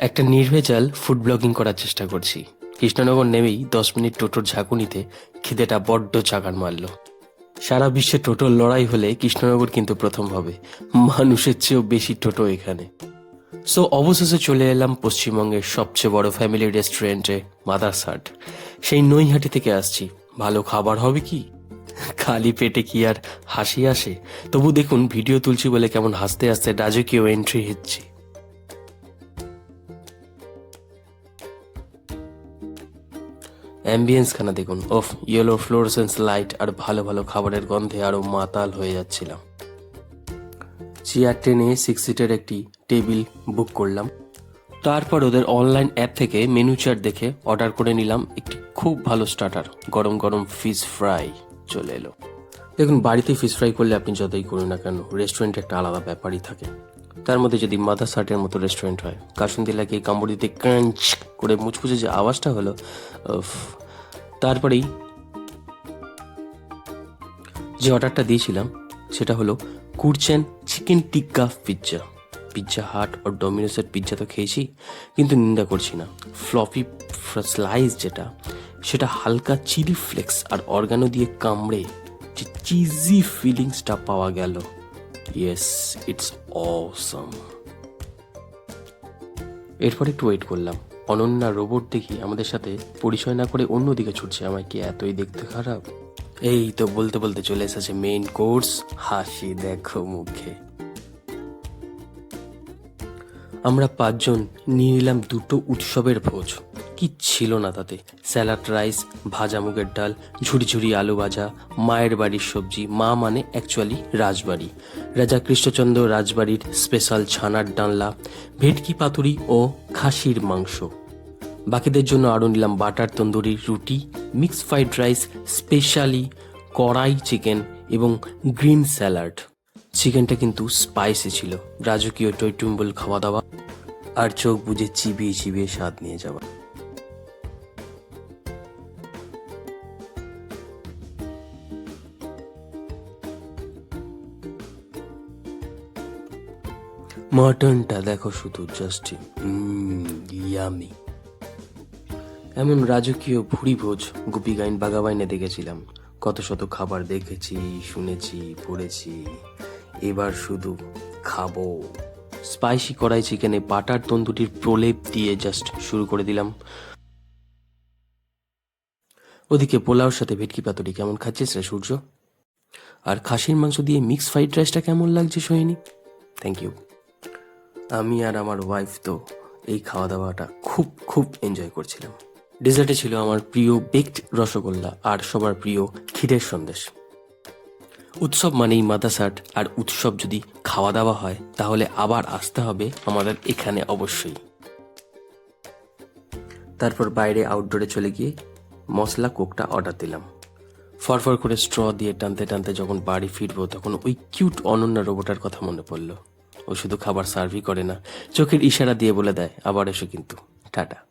একটা নির্ভেজাল food blogging করার চেষ্টা করছি। কৃষ্ণনগর নেমেই দশ মিনিট টোটোর ঝাঁকুনিতে খিদেটা বড্ড চাকার মারল। সারা বিশ্বে টোটোর লড়াই হলে কৃষ্ণনগর কিন্তু প্রথম হবে। মানুষের চেয়েও বেশি টোটো এখানে। সো অবশেষে চলে এলাম পশ্চিমবঙ্গের সবচেয়ে বড় ফ্যামিলি রেস্টুরেন্টে মাদারসাট সেই নৈহাটি থেকে আসছি। ভালো খাবার হবে কি? খালি পেটে কি আর হাসি আসে? তবু দেখুন ভিডিও তুলছি বলে কেমন হাসতে হাসতে রাজকীয় এন্ট্রি হচ্ছে। অ্যাম্বিয়েন্স খানা দেখুন। ওফ ইয়েলো ফ্লোরসেন্স লাইট আর ভালো ভালো খাবারের গন্ধে আরও মাতাল হয়ে যাচ্ছিলাম। চেয়ার টেনে সিক্স সিটের একটি টেবিল বুক করলাম। তারপর ওদের অনলাইন অ্যাপ থেকে মেনু চার্ট দেখে অর্ডার করে নিলাম একটি খুব ভালো স্টার্টার গরম গরম ফিশ ফ্রাই চলে এলো। দেখুন বাড়িতে ফিশ ফ্রাই করলে আপনি যতই করুন না কেন রেস্টুরেন্টে একটা আলাদা ব্যাপারই থাকে। তার মধ্যে যদি মাদার সার্টের মতো রেস্টুরেন্ট হয় কাসুন্দি লাগিয়ে কামড় ক্রাঞ্চ করে মুচকুচে যে আওয়াজটা হলো তারপরেই যে অর্ডারটা দিয়েছিলাম, সেটা হলো কুরচেন chicken tikka pizza pizza hut ও ডোমিনোসের পিৎজা তো খেয়েছি, কিন্তু নিন্দা করছি না। ফ্লপি স্লাইস যেটা, সেটা হালকা চিলি ফ্লেক্স আর অর্গানো দিয়ে কামড়ে যে চিজি ফিলিংসটা পাওয়া গেল। ইয়েস, ইটস অসম এরপর একটু ওয়েট করলাম। অনন্যা রোবট দেখি আমাদের সাথে পরিচয় না করে অন্যদিকে ছুটছে। আমায় কি এতই দেখতে খারাপ? এই তো বলতে বলতে চলে এসেছে মেইন কোর্স হাসি দেখো মুখে। আমরা পাঁচজন নিয়ে নিলাম দুটো উৎসবের ভোজ। কি ছিল না তাতে? স্যালাড, রাইস, ভাজা মুগের ডাল ঝুড়ি ঝুড়ি আলু ভাজা, মায়ের বাড়ির সবজি, মা মানে অ্যাকচুয়ালি রাজবাড়ি। রাজা কৃষ্ণচন্দ্র রাজবাড়ির স্পেশাল ছানার ডানলা, ভেটকি পাতুরি ও খাসির মাংস। বাকিদের জন্য আরও নিলাম বাটার, তন্দুরি, রুটি mix fried rice specially kadai chicken এবং গ্রিন স্যালাড চিকেনটা কিন্তু স্পাইসি ছিল। রাজকীয় টৈটুম্বল খাওয়া দাওয়া আর চোখ বুঝে চিবিয়ে চিবিয়ে স্বাদ নিয়ে যাওয়া। মাটনটা দেখো শুধু জাস্ট ইয়ামি এমন রাজকীয় ভুড়ি ভোজ গুপি গাইন বাগাবাইনে দেখেছিলাম। কত শত খাবার দেখেছি, শুনেছি, পড়েছি। এবার শুধু খাব। স্পাইসি কড়াই চিকেনে বাটার তন্দুরির প্রলেপ দিয়ে জাস্ট শুরু করে দিলাম। ওদিকে পোলাওর সাথে ভেটকি পাতুরি কেমন খাচ্ছিস রে সূর্য? আর খাসির মাংস দিয়ে মিক্স ফ্রাইড রাইসটা কেমন লাগছে সোহিনী? থ্যাংক ইউ আমি আর আমার ওয়াইফ তো এই খাওয়া দাওয়াটা খুব খুব এনজয় করছিলাম। ডেজার্টে ছিল আমার প্রিয় বেকড রসগোল্লা আর সবার প্রিয় ক্ষীরের সন্দেশ। উৎসব মানেই মাদাসাট আর উৎসব যদি খাওয়া দাওয়া হয়, তাহলে আবার আসতে হবে আমাদের এখানে অবশ্যই। তারপর বাইরে আউটডোরে চলে গিয়ে মশলা কোকটা অর্ডার দিলাম। ফরফর করে স্ট্র দিয়ে টানতে টানতে যখন বাড়ি ফিরবো, তখন ওই কিউট অনন্যা রোবটার কথা মনে পড়ল। ও শুধু খাবার সার্ভই করে না, চোখের ইশারা দিয়ে বলে দেয়, আবার এসো কিন্তু। টাটা।